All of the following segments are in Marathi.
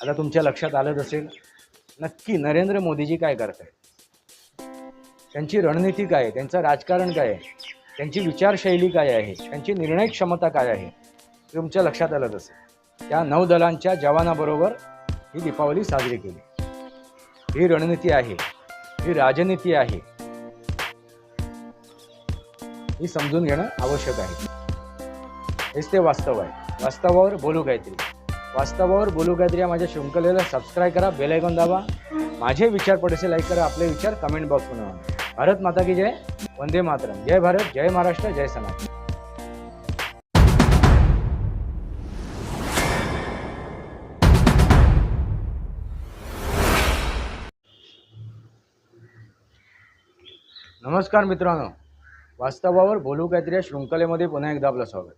आता तुमच्या लक्षात आलंच असेल नक्की नरेंद्र मोदीजी काय करत आहेत त्यांची रणनीती काय आहे? त्यांचं राजकारण काय आहे? त्यांची विचारशैली काय आहे? त्यांची निर्णय क्षमता काय आहे? हे तुमच्या लक्षात आलंच असेल. त्या नौदलांच्या जवानाबरोबर ही दीपावली साजरी केली. ही रणनीती आहे ही राजनीती आहे. ही समजून घेणं आवश्यक आहे. हेच ते वास्तव आहे. वास्तवावर बोलू काहीतरी. वास्तवावर बोलू काहीतरी या माझ्या शृंखलेला सबस्क्राईब करा बेल आयकॉन दाबा. माझे विचार पडसे लाईक करा आपले विचार कमेंट बॉक्स बनवा भारत माता की जय वंदे मातरम. जय भारत जय महाराष्ट्र जय सनातन नमस्कार मित्रांनो. वास्तवावर बोलू काहीतरी या शृंखलेमध्ये पुन्हा एकदा आपलं स्वागत.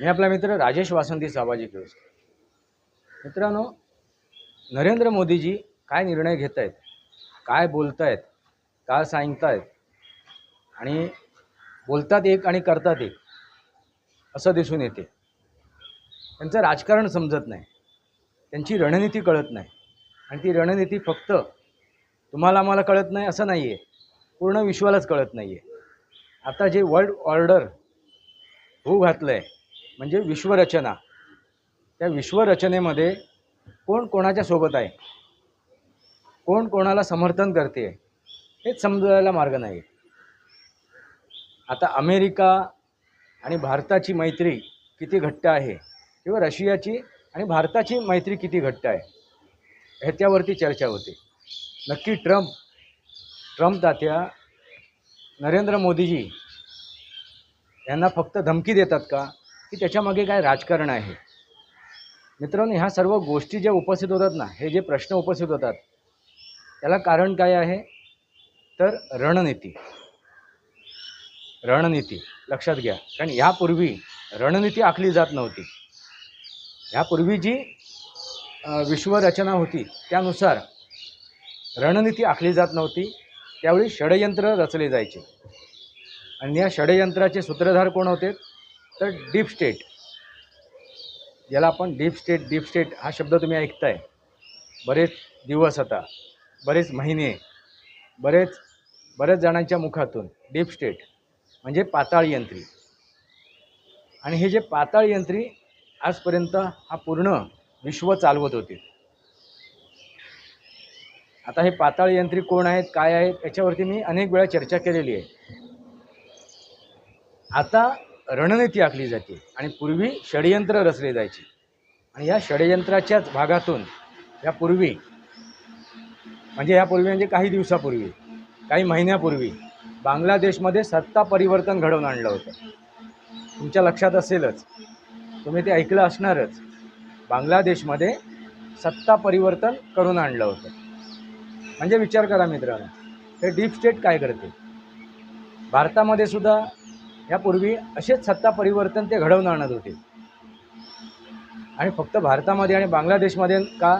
मी आपला मित्र राजेश वासंती साबाजी केळकर मित्रांनो नरेंद्र मोदीजी काय निर्णय घेत आहेत काय बोलत आहेत काय सांगतायत आणि बोलतात एक आणि करतात एक असं दिसून येते. त्यांचं राजकारण समजत नाही त्यांची रणनीती कळत नाही आणि ती रणनीती फक्त तुम्हाला आम्हाला कळत नाही असं नाही आहे पूर्ण विश्वालाच कळत नाही आहे आता जे वर्ल्ड ऑर्डर होऊ घातलं आहे म्हणजे विश्वरचना त्या विश्वरचनेमध्ये कोण कोणाच्या सोबत आहे? कोण कोणाला समर्थन करते? हेच समजायला मार्ग नाही. आता अमेरिका आणि भारताची मैत्री किती घट्ट आहे? किंवा रशियाची आणि भारताची मैत्री किती घट्ट आहे? ह्याच्यावरती चर्चा होते. नक्की ट्रम्प ट्रम्प तात्या नरेंद्र मोदीजी यांना फक्त धमकी देतात का? की त्याच्यामागे काय राजकारण आहे? मित्रांनो ह्या सर्व गोष्टी ज्या उपस्थित होतात ना हे जे प्रश्न उपस्थित होतात त्याला कारण काय आहे? तर रणनीती. रणनीती. लक्षात घ्या. कारण यापूर्वी रणनीती आखली जात नव्हती. ह्यापूर्वी जी विश्वरचना होती त्यानुसार रणनीती आखली जात नव्हती. त्यावेळी षडयंत्र रचले जायचे. आणि या षडयंत्राचे सूत्रधार कोण होते? तर डीप स्टेट. ज्याला आपण डीप स्टेट डीप स्टेट हा शब्द तुम्ही ऐकताय. बरेच दिवस आता बरेच महिने बरेच बऱ्याच जणांच्या मुखातून डीप स्टेट म्हणजे पाताळ यंत्री. आणि हे जे पाताळ यंत्री आजपर्यंत हा पूर्ण विश्व चालवत होते. आता हे पाताळ यंत्री कोण आहेत काय आहेत याच्यावरती मी अनेक वेळा चर्चा केलेली आहे. आता रणनीती आखली जाते आणि पूर्वी षडयंत्र रचले जायचे. आणि या षडयंत्राच्याच भागातून यापूर्वी म्हणजे यापूर्वी म्हणजे काही दिवसापूर्वी काही महिन्यापूर्वी बांगलादेशमध्ये सत्ता परिवर्तन घडवून आणलं होतं. तुमच्या लक्षात असेलच तुम्ही ते ऐकलं असणारच बांगलादेशमध्ये सत्ता परिवर्तन करून आणलं होतं. म्हणजे विचार करा मित्रांनो हे डीप स्टेट काय करते? भारतामध्ये सुद्धा यापूर्वी असेच सत्ता परिवर्तन ते घडवून आणत होते. आणि फक्त भारतामध्ये आणि बांगलादेशमध्ये का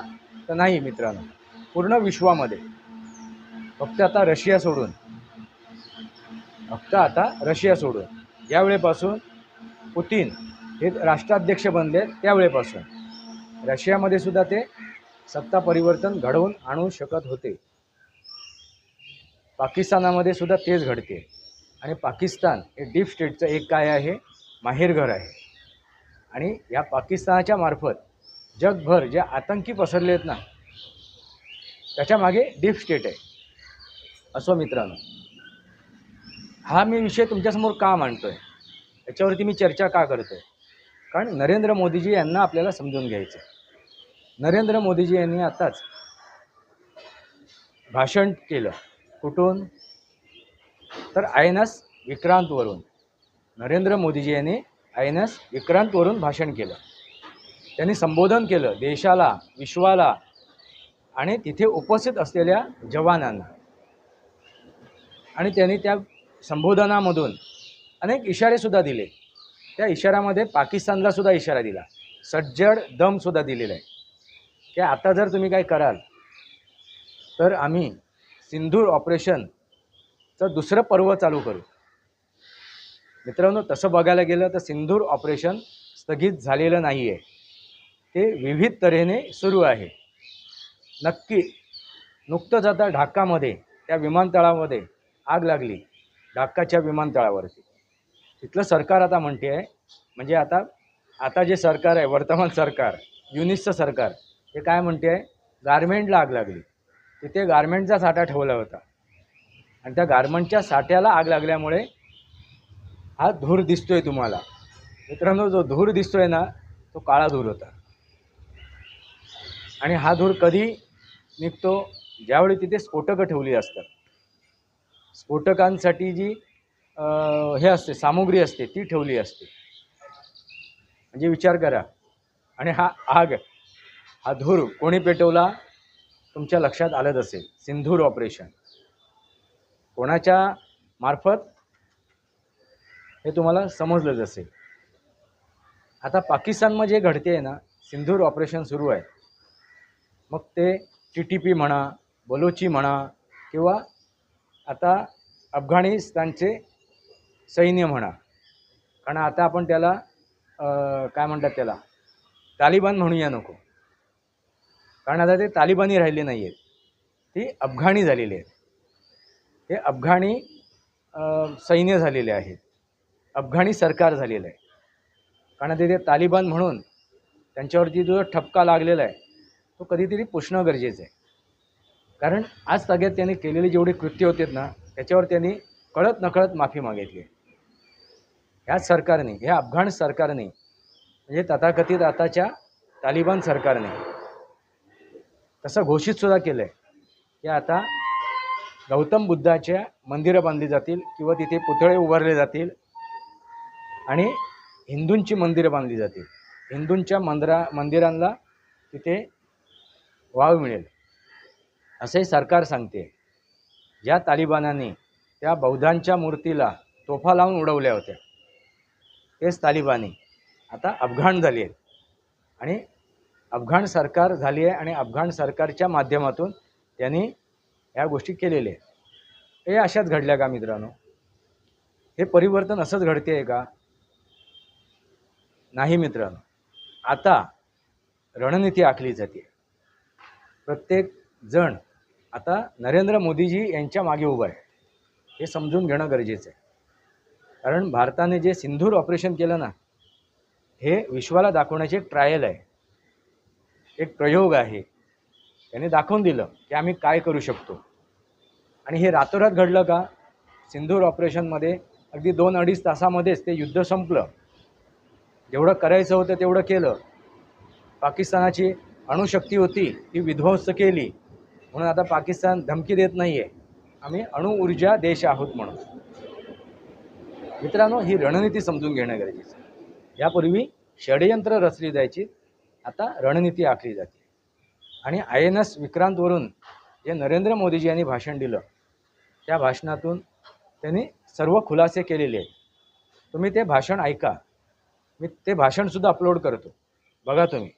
तर नाही मित्रांनो. पूर्ण विश्वामध्ये. फक्त आता रशिया सोडून. फक्त आता रशिया सोडून. यावेळेपासून पुतीन हे राष्ट्राध्यक्ष बनले त्यावेळेपासून. रशियामध्ये सुद्धा ते सत्ता परिवर्तन घडवून आणू शकत होते. पाकिस्तानामध्ये सुद्धा तेच घडते. आणि पाकिस्तान हे डीप स्टेटचं एक काय आहे? माहेरघर आहे. आणि या पाकिस्तानाच्या मार्फत जगभर जे आतंकी पसरले आहेत ना त्याच्यामागे डीप स्टेट आहे. असो मित्रांनो हा मी विषय तुमच्यासमोर का मांडतो आहे याच्यावरती मी चर्चा का करतो आहे कारण नरेंद्र मोदीजी यांना आपल्याला समजून घ्यायचं आहे. नरेंद्र मोदीजी यांनी आताच भाषण केलं. कुठून? तर आय एन एस विक्रांतवरून. नरेंद्र मोदीजी यांनी आय एन एस विक्रांतवरून भाषण केलं. त्यांनी संबोधन केलं देशाला विश्वाला आणि तिथे उपस्थित असलेल्या जवानांना. आणि त्यांनी त्या संबोधनामधून अनेक इशारेसुद्धा दिले. त्या इशाऱ्यामध्ये पाकिस्तानलासुद्धा इशारा दिला. सज्जड दमसुद्धा दिलेला. आहे की आता जर तुम्ही काय कराल तर आम्ही सिंधूर ऑपरेशनचं दुसरं पर्व चालू करू. मित्रांनो तसं बघायला गेलं तर सिंधूर ऑपरेशन स्थगित झालेलं नाही आहे ते विविध तऱ्हेने सुरू आहे. नक्की नुकतंच आता ढाकामध्ये त्या विमानतळामध्ये आग लागली ढाकाच्या विमानतळावरती. तिथलं सरकार आता म्हणते आहे म्हणजे आता आता जे सरकार आहे वर्तमान सरकार युनिसचं सरकार ते काय म्हणते आहे गारमेंटला आग लागली. तिथे गारमेंटचा साठा ठेवला होता. आणि त्या गारमेंटच्या साठ्याला आग लागल्यामुळे हा धूर दिसतोय तुम्हाला. मित्रांनो जो धूर दिसतोय ना तो काळा धूर होता. आणि हा धूर कधी निघतो? ज्यावेळी तिथे स्फोटकं ठेवली असतात. स्फोटकांसाठी जी हे असते सामुग्री असते ती ठेवली असते. म्हणजे विचार करा. आणि हा आग हा धूर कोणी पेटवला? तुमच्या लक्षात आलंच असेल. सिंधूर ऑपरेशन कोणाच्या मार्फत? हे तुम्हाला समजलंच असेल. आता पाकिस्तानमध्ये जे घडते आहे ना सिंधूर ऑपरेशन सुरू आहे. मग ते टी टी पी म्हणा बलोची म्हणा किंवा आता अफगाणिस्तानचे सैन्य म्हणा. कारण आता आपण त्याला काय म्हणतात त्याला तालिबान म्हणूया नको. कारण आता ते तालिबानी राहिले नाही आहेत ती अफगाणी झालेली आहेत. ते अफगाणी सैन्य झालेले आहेत. अफगाणी सरकार झालेलं आहे. कारण तिथे तालिबान म्हणून त्यांच्यावरती जो ठपका लागलेला आहे तो कधीतरी पुसणं गरजेचं आहे. कारण आज सगळ्यात त्यांनी केलेली जेवढी कृत्य होते ना त्याच्यावर त्यांनी कळत नकळत माफी मागितली आहे. ह्याच सरकारने ह्या अफगाण सरकारने म्हणजे तथाकथित आताच्या तालिबान सरकारने तसं घोषितसुद्धा केलं आहे की आता गौतम बुद्धाच्या मंदिरं बांधली जातील किंवा तिथे पुतळे उभारले जातील. आणि हिंदूंची मंदिरं बांधली जातील. हिंदूंच्या मंदिरा मंदिरांना तिथे वाव मिळेल. असे सरकार सांगते. ज्या तालिबानांनी त्या बौद्धांच्या मूर्तीला तोफा लावून उडवल्या होत्या. तेच तालिबानी आता अफगाण झाली आहेत. आणि अफगाण सरकार झाली आहे आणि अफगाण सरकारच्या माध्यमातून त्यांनी ह्या गोष्टी केलेल्या आहेत. हे अशाच घडल्या का मित्रांनो? हे परिवर्तन असंच घडते आहे का? नाही मित्रांनो. आता रणनीती आखली जाते. प्रत्येक जण आता नरेंद्र मोदीजी यांच्या मागे उभं आहे. हे समजून घेणं गरजेचं आहे. कारण भारताने जे सिंधूर ऑपरेशन केलं ना हे विश्वाला दाखवण्याचे एक ट्रायल आहे. एक प्रयोग आहे. त्याने दाखवून दिलं की आम्ही काय करू शकतो. आणि हे रातोरात घडलं का? सिंधूर ऑपरेशनमध्ये अगदी दोन अडीच तासामध्येच ते युद्ध संपलं. जेवढं करायचं होतं तेवढं केलं. पाकिस्तानाची अणुशक्ती होती ती विध्वंस केली. म्हणून आता पाकिस्तान धमकी देत नाही आहे आम्ही अणुऊर्जा देश आहोत म्हणून. मित्रांनो ही रणनीती समजून घेणं गरजेचं यापूर्वी षडयंत्र रचली जायची आता रणनीती आखली जाते. आणि आय एन एस विक्रांतवरून जे नरेंद्र मोदीजी यांनी भाषण दिलं त्या भाषणातून त्यांनी सर्व खुलासे केलेले आहेत. तुम्ही ते भाषण ऐका. मी ते भाषणसुद्धा अपलोड करतो. बघा तुम्ही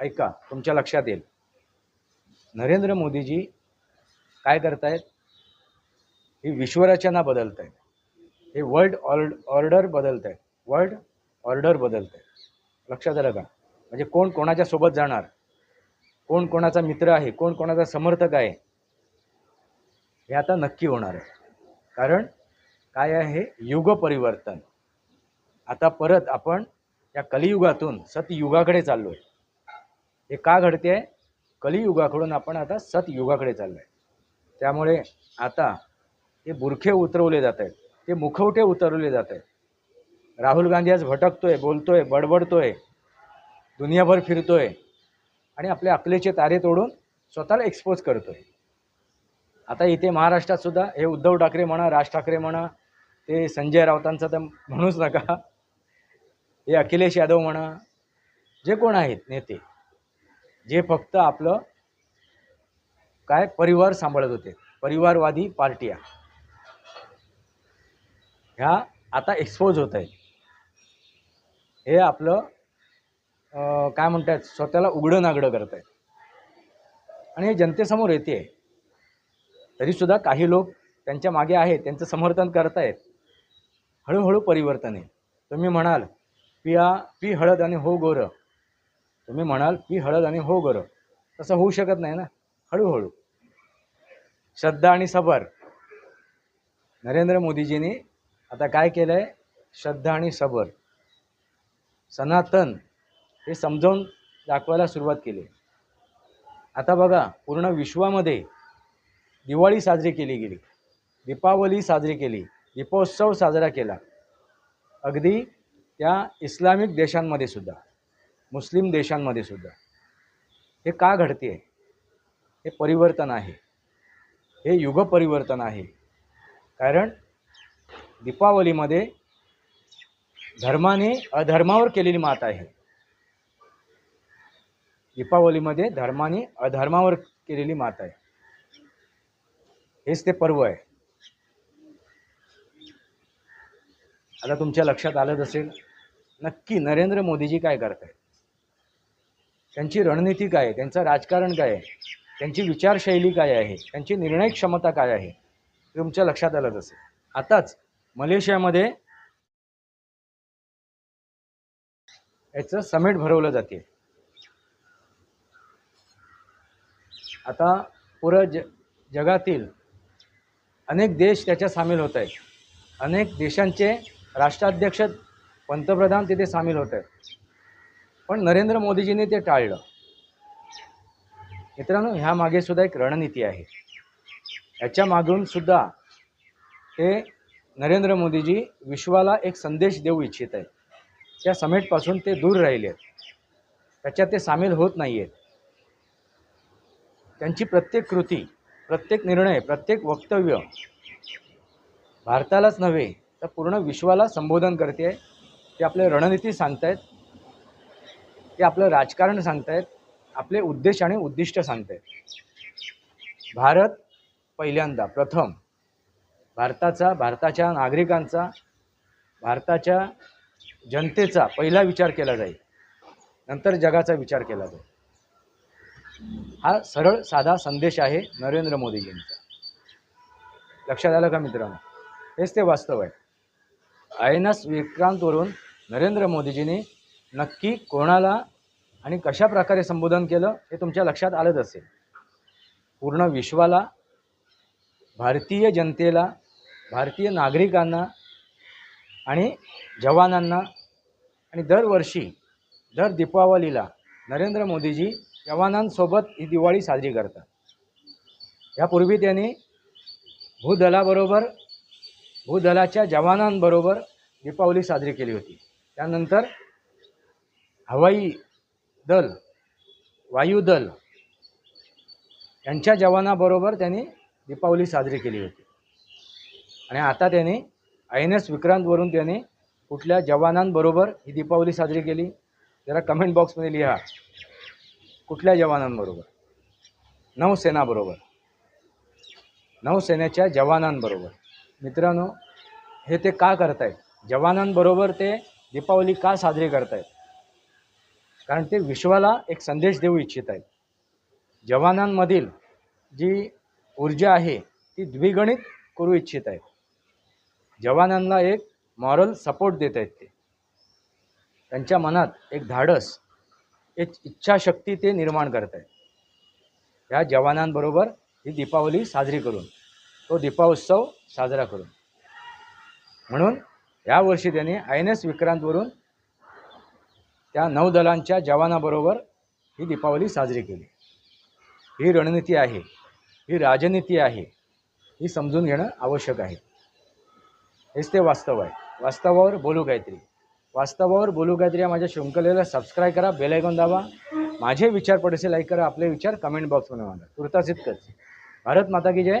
ऐका तुमच्या लक्षात येईल. नरेंद्र मोदीजी काय करतायत? ही विश्वरचना बदलत आहेत हे वर्ल्ड ऑर्ड ऑर्डर बदलत आहेत वर्ल्ड ऑर्डर बदलत आहेत लक्षात आलं का? म्हणजे कोण कोणाच्या सोबत जाणार? कोण कोणाचा मित्र आहे? कोण कोणाचा समर्थक आहे? हे आता नक्की होणार आहे. कारण काय आहे? युग परिवर्तन आता परत आपण या कलियुगातून सतयुगाकडे चाललो आहे हे का घडते आहे कलियुगाकडून आपण आता सतयुगाकडे चाललो आहे त्यामुळे आता हे बुरखे उतरवले जात आहेत ते मुखवटे उतरवले जात आहेत राहुल गांधी आज भटकतोय बोलतोय बडबडतोय दुनियाभर फिरतोय आणि आपल्या अकलेचे तारे तोडून स्वतःला एक्सपोज करतोय. आता इथे महाराष्ट्रात सुद्धा हे उद्धव ठाकरे म्हणा राज ठाकरे म्हणा ते संजय राऊतांचं तर म्हणूच नका. हे अखिलेश यादव म्हणा जे कोण आहेत नेते जे फक्त आपलं काय परिवार सांभाळत होते परिवारवादी पार्ट्या ह्या आता एक्सपोज होत आहेत. हे आपलं काय म्हणतात स्वतःला उघडं नागडं करत आहेत. आणि हे जनतेसमोर येते. तरीसुद्धा काही लोक त्यांच्या मागे आहेत त्यांचं समर्थन करतायत. हळूहळू परिवर्तन आहे. तुम्ही म्हणाल पिया पी हळद आणि हो गोरं. तुम्ही म्हणाल पी हळद आणि हो गरं. तसं होऊ शकत नाही ना? हळूहळू. श्रद्धा आणि सबर. नरेंद्र मोदीजींनी आता काय केलं आहे श्रद्धा आणि सबर. सनातन हे समजावून दाखवायला सुरुवात केली. आता बघा पूर्ण विश्वामध्ये दिवाळी साजरी केली गेली. दीपावली साजरी केली. दीपोत्सव साजरा केला. अगदी त्या इस्लामिक देशांमध्ये सुद्धा मुस्लिम देशांमध्ये सुद्धा हे का घडते? हे परिवर्तन आहे. हे युग परिवर्तन आहे. कारण दीपावलीमध्ये धर्माने अधर्मावर केलेली मात आहे. दीपावलीमध्ये धर्माने अधर्मावर केलेली मात आहे. हेच ते पर्व आहे. आता तुमच्या लक्षात आलंच असेल नक्की नरेंद्र मोदीजी काय करत आहेत त्यांची रणनीती काय आहे? त्यांचं राजकारण काय आहे? त्यांची विचारशैली काय आहे? त्यांची निर्णय क्षमता काय आहे? हे तुमच्या लक्षात आलंच असेल. आताच मलेशियामध्ये याचं समिट भरवलं जाते. आता पुरं ज जगातील अनेक देश त्याच्यात सामील होत आहेत. अनेक देशांचे राष्ट्राध्यक्ष पंतप्रधान तिथे सामील होत. आहेत पण नरेंद्र मोदीजींनी ते टाळलं. मित्रांनो ह्या मागे सुद्धा एक रणनीती आहे. याच्या मागून सुद्धा ते नरेंद्र मोदीजी विश्वाला एक संदेश देऊ इच्छित आहेत. त्या समेटपासून ते दूर राहिले आहेत. त्याच्यात ते सामील होत नाही आहेत. त्यांची प्रत्येक कृती प्रत्येक निर्णय प्रत्येक वक्तव्य भारतालाच नव्हे तर पूर्ण विश्वाला संबोधन करते. ते आपले रणनीती सांगतायत. ते आपलं राजकारण सांगतायत. आपले उद्देश आणि उद्दिष्ट सांगतायत. भारत पहिल्यांदा प्रथम भारताचा भारताच्या नागरिकांचा भारताच्या जनतेचा पहिला विचार केला जाईल. नंतर जगाचा विचार केला जाईल. हा सरळ साधा संदेश आहे नरेंद्र मोदीजींचा. लक्षात आलं का मित्रांनो? हेच ते वास्तव आहे. आय एन एस विक्रांतवरून नरेंद्र मोदीजींनी नक्की कोणाला आणि कशा प्रकारे संबोधन केलं हे तुमच्या लक्षात आलंच असेल. पूर्ण विश्वाला भारतीय जनतेला भारतीय नागरिकांना आणि जवानांना आणि दरवर्षी दर दीपावलीला नरेंद्र मोदीजी जवानांसोबत ही दिवाळी साजरी करतात. यापूर्वी त्यांनी भूदलाबरोबर भूदलाच्या जवानांबरोबर दीपावली साजरी केली होती. त्यानंतर हवाई दल वायुदल यांच्या जवानाबरोबर त्यांनी दीपावली साजरी केली होती. आणि आता त्यांनी आय एन एस विक्रांतवरून त्यांनी कुठल्या जवानांबरोबर ही दीपावली साजरी केली? जरा कमेंट बॉक्समध्ये लिहा. कुठल्या जवानांबरोबर? नौसेनाबरोबर. नौसेनेच्या जवानांबरोबर. मित्रांनो हे ते का करतायत? जवानांबरोबर ते दीपावली का साजरी करतायत? कारण ते विश्वाला एक संदेश देऊ इच्छित आहेत जवानांमधील जी ऊर्जा आहे ती द्विगणित करू इच्छित आहेत जवानांना एक मॉरल सपोर्ट देत आहेत ते. त्यांच्या मनात एक धाडस एक इच्छाशक्ती ते निर्माण करत आहेत ह्या जवानांबरोबर ही दीपावली साजरी करून. तो दीपाउत्सव साजरा करून. म्हणून यावर्षी त्यांनी आय एन एस विक्रांतवरून त्या नौदलांच्या जवानाबरोबर ही दीपावली साजरी केली. ही रणनीती आहे ही राजनीती आहे ही समजून घेणं आवश्यक आहे. हेच ते वास्तव आहे. वास्तवावर बोलू काहीतरी वास्तवावर बोलू काहीतरी या माझ्या शृंखलेला सबस्क्राईब करा बेल आयकॉन दाबा. माझे विचार पडसे लाईक करा आपले विचार कमेंट बॉक्समध्ये मांडा. तुर्तास इतकंच. भारत माता की जय.